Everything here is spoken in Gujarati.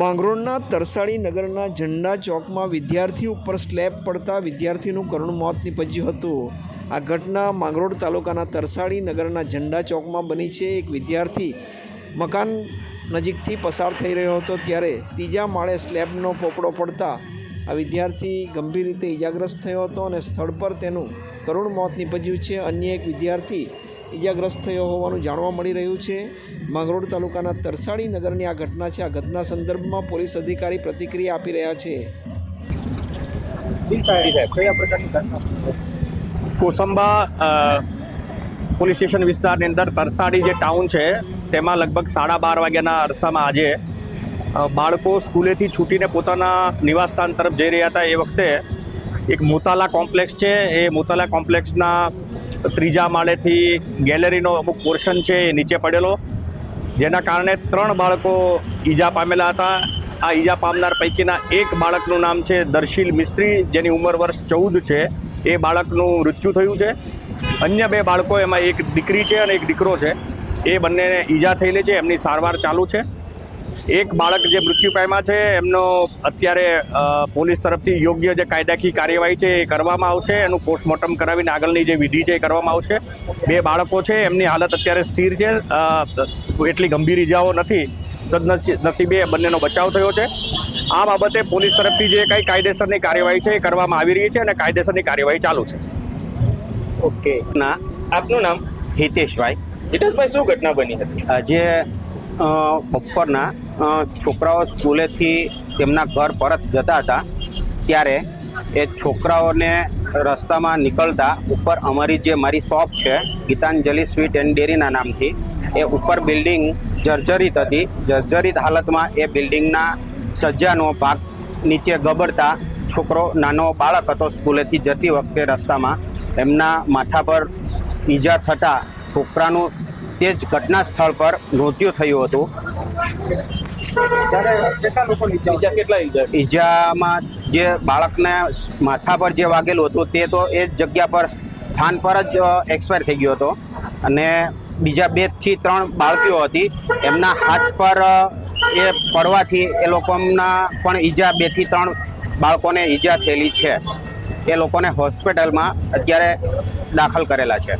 માંગરોળના તરસાળી નગરના ઝંડા ચોકમાં વિદ્યાર્થી ઉપર સ્લેબ પડતા વિદ્યાર્થીનું કરુણ મોત નીપજ્યું હતું. આ ઘટના માંગરોળ તાલુકાના તરસાળી નગરના ઝંડા ચોકમાં બની છે. એક વિદ્યાર્થી મકાન નજીકથી પસાર થઈ રહ્યો હતો ત્યારે ત્રીજા માળે સ્લેબનો પોપડો પડતા આ વિદ્યાર્થી ગંભીર રીતે ઇજાગ્રસ્ત થયો હતો અને સ્થળ પર તેનું કરુણ મોત નીપજ્યું છે. અન્ય એક વિદ્યાર્થી ઇજાગ્રસ્ત થયો હોવાનું જાણવા મળી રહ્યું છે. માંગરોળ તાલુકાના તરસાળી નગરની આ ઘટના છે. આ ઘટના સંદર્ભમાં પોલીસ અધિકારી પ્રતિક્રિયા આપી રહ્યા છે. જી સાહેબ. સાહેબ કયા પ્રકારની ઘટના? કોસંબા પોલીસ સ્ટેશન વિસ્તારની અંદર તરસાડી જે ટાઉન છે તેમાં લગભગ સાડા બાર વાગ્યાના અરસામાં આજે બાળકો સ્કૂલેથી છૂટીને પોતાના નિવાસસ્થાન તરફ જઈ રહ્યા હતા. એ વખતે એક મોતાલા કોમ્પ્લેક્સ છે. એ મોતાલા કોમ્પ્લેક્સના ત્રીજા માળેથી ગેલેરીનો અમુક પોર્શન છે એ નીચે પડેલો. જેના કારણે ત્રણ બાળકો ઈજા પામેલા હતા. આ ઈજા પામનાર પૈકીના એક બાળકનું નામ છે દર્શીલ મિસ્ત્રી, જેની ઉંમર વર્ષ ચૌદ છે. એ બાળકનું મૃત્યુ થયું છે. અન્ય બે બાળકો એમાં એક દીકરી છે અને એક દીકરો છે. એ બંનેને ઈજા થયેલી છે. એમની સારવાર ચાલુ છે. એક બાળક જે મૃત્યુ પામ્યા છે એમનો અત્યારે પોલીસ તરફથી યોગ્ય જે કાયદાકીય કાર્યવાહી છે એ કરવામાં આવશે. એનું પોસ્ટમોર્ટમ કરાવીને આગળની જે વિધિ છે એ કરવામાં આવશે. બે બાળકો છે એમની હાલત અત્યારે સ્થિર છે. એટલી ગંભીર ઈજાઓ નથી. સદનસીબે બંનેનો બચાવ થયો છે. આ બાબતે પોલીસ તરફથી જે કંઈ કાયદેસરની કાર્યવાહી છે એ કરવામાં આવી રહી છે અને કાયદેસરની કાર્યવાહી ચાલુ છે. ઓકે. ના. આપનું નામ? હિતેશભાઈ. હિતેશભાઈ શું ઘટના બની હતી? આજે બપોરના છોકરાઓ સ્કૂલેથી તેમના ઘર પરત જતા હતા, ત્યારે એ છોકરાઓને રસ્તામાં નીકળતા ઉપર અમારી જે મારી શોપ છે, ગીતાંજલિ સ્વીટ એન્ડ ડેરીના નામથી, એ ઉપર બિલ્ડિંગ જર્જરિત હતી. જર્જરિત હાલતમાં એ બિલ્ડિંગના સજ્જાનો ભાગ નીચે ગબડતા છોકરો, નાનો બાળક હતો સ્કૂલેથી જતી વખતે રસ્તામાં. એમના માથા પર ઈજા થતાં છોકરાનું તે જ ઘટના સ્થળ પર મૃત્યુ થયું હતું. ઈજામાં જે બાળકને માથા પર જે વાગેલું હતું તે તો એ જ જગ્યા પર સ્થાન પર જ એક્સપાયર થઈ ગયો હતો. અને બીજા બેથી ત્રણ બાળકીઓ હતી. એમના હાથ પર એ પડવાથી એ લોકોના પણ ઈજા બેથી ત્રણ બાળકોને ઈજા થયેલી છે. એ લોકોને હોસ્પિટલમાં અત્યારે દાખલ કરેલા છે.